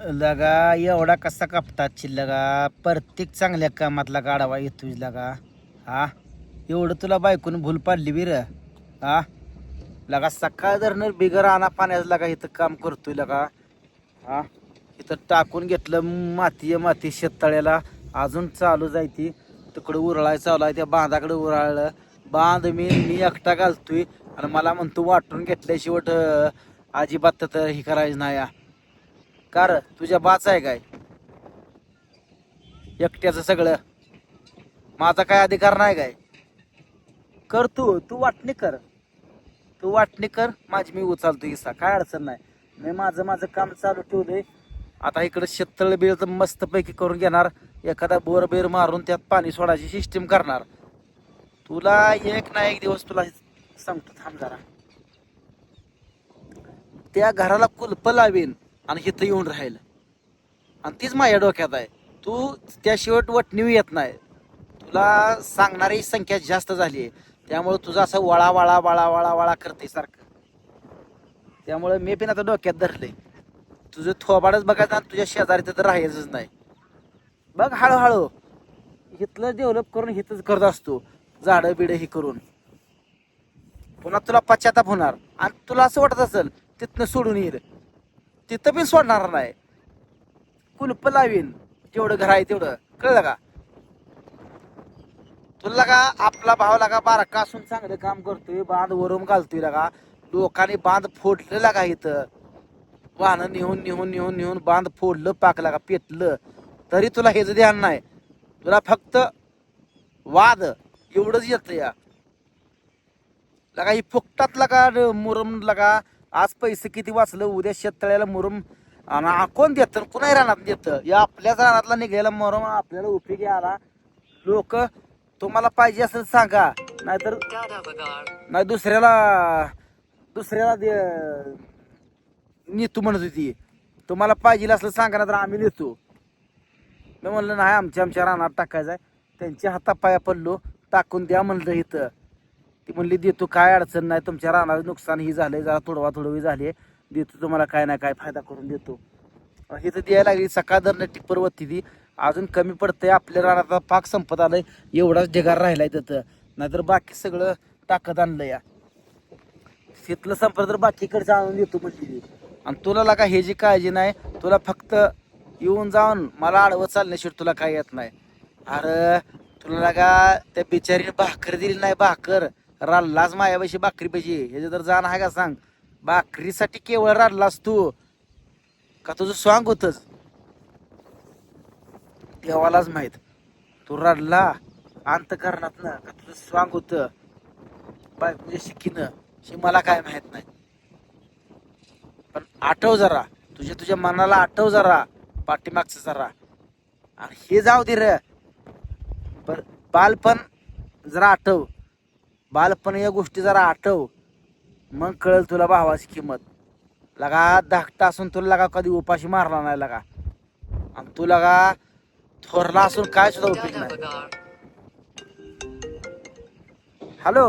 लगा एवढा कसा कापतात लगा? प्रत्येक चांगल्या कामातला गाडावा येतोय लगा. हा? एवढं तुला बायकून भूल पाडली र. हा? लगा सकाळ धरणं बिगर आणा पाण्याचं लगा इथं काम करतोय लगा. हा? इथं टाकून घेतलं माती आहे माती शेततळ्याला. अजून चालू जायती तिकडं उरळाय चालू आहे त्या बांधाकडे उराळलं बांध मी मी एकटा घालतोय. आणि मला म्हणतो वाटून घेतल्याशिवट अजिबात तर हे करायचं नाही. या कार तुझ्या बाच आहे काय? एकट्याचं सगळं. माझा काय अधिकार नाही काय? कर तू तू वाटणी कर. तू वाटणी कर माझी मी उचलतो इसा काय अडचण नाही. मी माझं माझं काम चालू ठेवलंय. आता इकडं शेततळ बिळ तर मस्तपैकी करून घेणार. एखादा बोर बेर मारून त्यात पाणी सोडायची सिस्टीम करणार. तुला एक ना एक दिवस तुला सांगतो थांब जरा. त्या घराला कुलप लावीन. आणि इथं येऊन राहील. आणि तीच माझ्या डोक्यात आहे. तू त्या शेवट वटणीव येत नाही. तुला सांगणारी संख्या जास्त झाली आहे. त्यामुळे तुझं असं वळा वळा वळा वळा वळा करते सारखं. त्यामुळे मी पण आता डोक्यात धरले तुझं थोबाडच बघायचं आणि तुझ्या शेजारी तर राहायचंच नाही. बघ हळूहळू. इथलं डेव्हलप करून इथंच करत असतो. झाडं बिडं ही करून. पुन्हा तुला पश्चाताप होणार. आणि तुला असं वाटत असेल तिथनं सोडून येईल तिथं बी सोडणार नाही. कुलप लावीन. जेवढं घर आहे तेवढं. कळलं का? तुला का आपला भाव लागा बारका असून चांगलं काम करतोय बांध वरून घालतोय लगा. लोकांनी बांध फोडलं का इथं. वाहनं नेऊन नेऊन नेऊन नेऊन बांध फोडलं पाक का पेटलं. तरी तुला हेच ध्यान नाही. तुला फक्त वाद एवढंच येतं या. लगा ही फुकटात लगा मुरम लगा आज पैसे किती वाचलं उद्या शेततळ्याला मुरुम. आणि कोण देत? कुणाही रानात देत? या आपल्याच रानातला निघायला मुरम आपल्याला उपयोगी आला लोक तुम्हाला पाहिजे असेल सांगा. नाहीतर नाही दुसऱ्याला दुसऱ्याला दे नेतो म्हणत होती. तुम्हाला पाहिजे असलं सांगा ना तर आम्ही नेतो. मी म्हणलं नाही आमच्या आमच्या रानात टाकायचं आहे. त्यांच्या हातापाया पडलो टाकून द्या म्हणलं इथं. ती म्हणली देतो काय अडचण नाही तुमच्या रानाचं नुकसान ही झालंय जरा थोडवा थोडवी झाली देतो तुम्हाला काय नाही काय फायदा करून देतो. हे तर द्यायला लागली सकाळ धरणं टिप्पर वरती ती. अजून कमी पडतंय आपल्या रानाचा पाक संपत आलाय एवढाच ढेगार राहिलाय तिथं. नाहीतर बाकी सगळं टाकत आणलं या. शेतलं संपलं तर बाकीकडचं आणून देतो म्हणली ती. आणि तुला लागा हे जी काळजी नाही तुला फक्त येऊन जाऊन मला आडवं चालण्याशिवाय तुला काय येत नाही. अरे तुला लागा त्या बिचारीने भाकर दिली नाही भाकर. राल्लाच मायापाशी भाकरी पाहिजे ह्याचं तर जाण आहे का सांग? भाकरीसाठी केवळ राडलास तू. का तुझं स्वांग होतच? देवालाच माहीत. तू रडला अंतकरणात ना का तुझं स्वांग होत? बायकोच्या म्हणजे शिकीनं. हे मला काय माहीत नाही. पण आठव जरा. तुझ्या तुझ्या मनाला आठव जरा. पाठीमागचं जरा. आणि हे जाऊ दे र. पण बालपण जरा आठव. बालपण या गोष्टी जरा आठव. मग कळेल तुला भावाची किंमत. लगा धाकटा असून तुला लगा कधी उपाशी मारला नाही लगा. आणि तू लगा थोरला असून काय सुद्धा उपयोग नाही. हॅलो?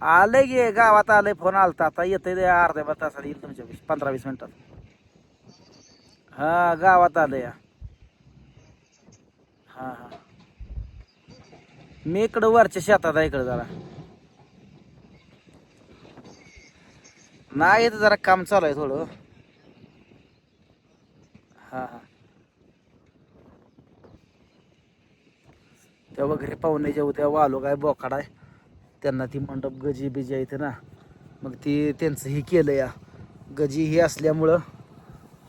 आलंय गे गावात आलंय फोन आलता. आता येते ते अर्ध्या बार तासात येईल तुमच्या पंधरा वीस मिनिटात. हा गावात आलंय हा हा. मी इकडं वरच्या शेतात आहे इकडं जरा. नाही इथं जरा काम चालू आहे थोडं. हा हा. तेव्हा घरी पाहुण्याच्या उद्या वालो काय बोकाड आहे. त्यांना ती मंडप गजी बिजी आहे ना. मग ती त्यांचं हे केलं या. गजी ही असल्यामुळं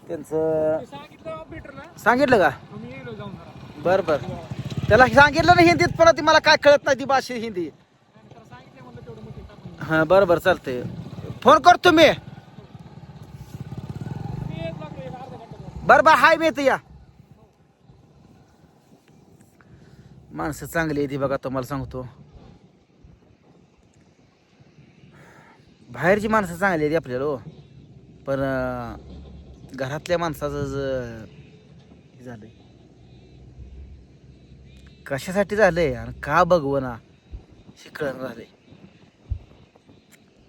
त्यांचं सांगितलं का? बर बर. त्याला सांगितलं ना हिंदीत पण ती मला काय कळत नाही ती भाषा हिंदी. हा बरं बरं चालतंय. फोन करतो मी बरं बरं हाय मी येतो या. माणसं चांगली आहे ती बघा तुम्हाला सांगतो. बाहेरची माणसं चांगली आहेत आपल्याला हो. पण घरातल्या माणसाचं झालं कशासाठी झालंय आणि का बघवना? शिकळण झालंय.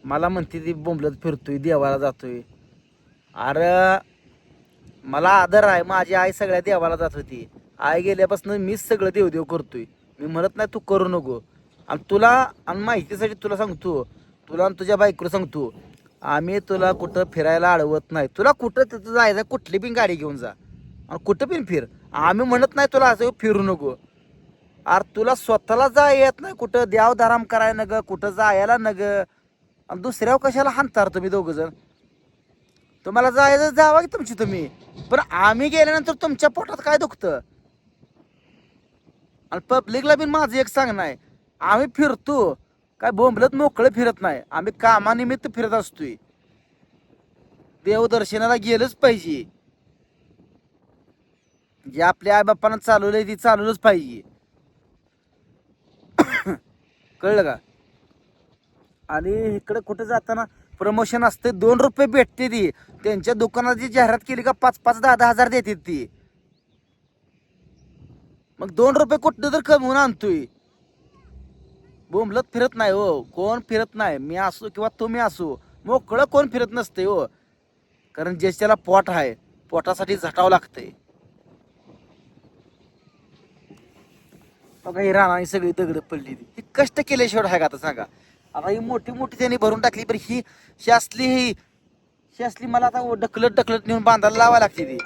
मला म्हणते ती बोंबलत फिरतोय देवाला जातोय. अरे मला आदर आहे माझी आई सगळ्या देवाला जात होती. आई गेल्यापासून मीच सगळं देवदेव करतोय. मी म्हणत नाही तू करू नको. आणि तुला आणि माहितीसाठी तुला सांगतो. तुला आणि तुझ्या बायकोला सांगतो. आम्ही तुला कुठं फिरायला अडवत नाही. तुला कुठं तिथं जायचं कुठली पण गाडी घेऊन जा. आणि कुठं पण फिर. आम्ही म्हणत नाही तुला असं फिरू नको. अरे तुला स्वतःला जा येत नाही कुठं देवधाराम करायला नग कुठं जायला नग. आणि दुसऱ्यावर कशाला हाणतार तुम्ही दोघंजण तुम्हाला जायचं जावा की तुमची तुम्ही? पण आम्ही गेल्यानंतर तुमच्या पोटात काय दुखतं? आणि पब्लिकला बी माझं एक सांगणं आहे आम्ही फिरतो. काय बोंबलत मोकळं फिरत नाही. आम्ही कामानिमित्त फिरत असतोय. देवदर्शनाला गेलंच पाहिजे. जे आपल्या आईबापानं चालवलंय ती चालवलंच पाहिजे. कळलं का? आणि इकडे कुठे जाताना प्रमोशन असते दोन रुपये भेटते ती. त्यांच्या दुकानात जी जाहिरात केली का पाच पाच दहा दहा हजार देते ती. मग दोन रुपये कुठं तर कमवून आणतोय. बोंबलत फिरत नाही हो कोण फिरत नाही. मी असो किंवा तुम्ही असो मोकळं कोण फिरत नसते हो. कारण ज्याच्याला पोट आहे पोटासाठी झटावं लागतंय. बघा ही राणा सगळी दगड पडली ती. ही कष्ट केल्याशिवाय आहे का आता सांगा. आता ही मोठी मोठी त्यांनी भरून टाकली पण ही शासली ही शासली मला आता ढकलत ढकलत नेऊन बांधायला लावा लागते ती.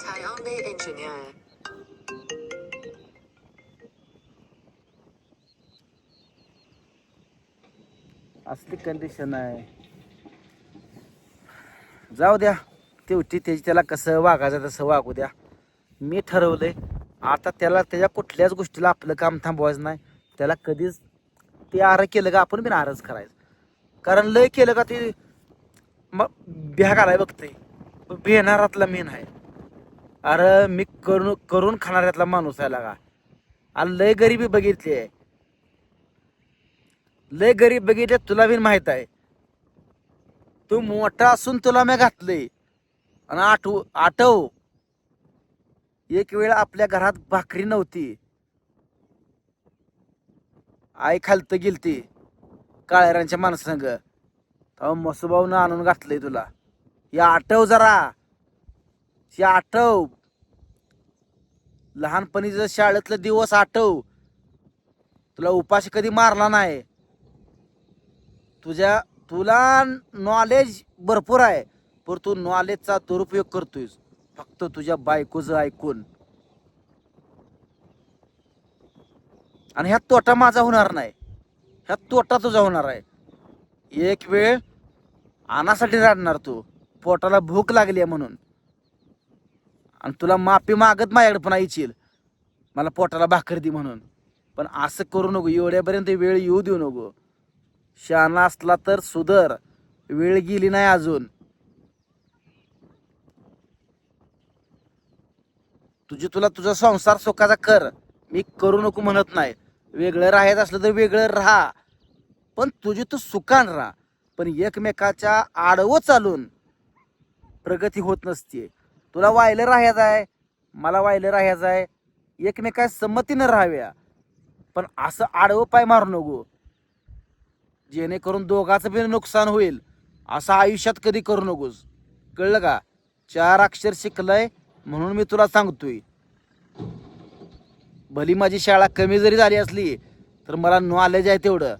असली कंडिशन आहे. जाऊ द्या. तेवटी त्याची त्याला कसं वागायचं तसं वागू द्या. मी ठरवलंय. आता त्याला त्याच्या कुठल्याच गोष्टीला आपलं काम थांबवायचं नाही. त्याला कधीच ते आर केलं का आपण बी आरच करायचं. कारण लय केलं का ते मग बिहा घालाय बघतंय. बिहणारातला मेन आहे. अरे मी करून करून खाणाऱ्यातला माणूस आहे लागा. आणि लय गरिबी बघितली आहे. लय गरीब बघितले तुला बी माहीत आहे. तू मोठा असून तुला मी घातलंय. आणि आठव आठव. एक वेळ आपल्या घरात भाकरी नव्हती. आई खालत गेलती काळेरांच्या माणसांग तेव्हा मसुभाऊन आणून घातलंय तुला. या आठव जरा. या आठव. लहानपणीचं शाळेतलं दिवस आठव. तुला उपाशी कधी मारला नाही. तुझ्या तुला नॉलेज भरपूर आहे. पण तू नॉलेजचा दुरुपयोग करतोयस. फक्त तुझ्या बायकोचं ऐकून. आणि ह्या तोटा माझा होणार नाही. ह्या तोटा तुझा होणार आहे. एक वेळ आणासाठी राहणार तू. पोटाला भूक लागली आहे म्हणून. आणि तुला माफी मागत माझ्याकडे पण येशील. मला पोटाला भाकर दे म्हणून. पण असं करू नको. एवढ्यापर्यंत वेळ येऊ देऊ नको. शहाणा असला तर सुधर. वेळ गेली नाही अजून. तुझी तुला तुझा संसार सुखाचा कर. मी करू नको म्हणत नाही. वेगळं राहायचं असलं तर वेगळं राहा. पण तुझी तू सुखान राहा. पण एकमेकाच्या आडवं चालून प्रगती होत नसते तुला वायलं राहायचं आहे. मला वायलं राहायचं आहे. एकमेका संमतीनं राहाव्या. पण असं आडवं पाय मारू नको. जेणेकरून दोघाचं बी नुकसान होईल. असं आयुष्यात कधी करू नकोस. कळलं का? चार अक्षर शिकलंय. म्हणून मी तुला सांगतोय. भली माझी शाळा कमी जरी झाली असली तर मला नॉलेज आहे तेवढं.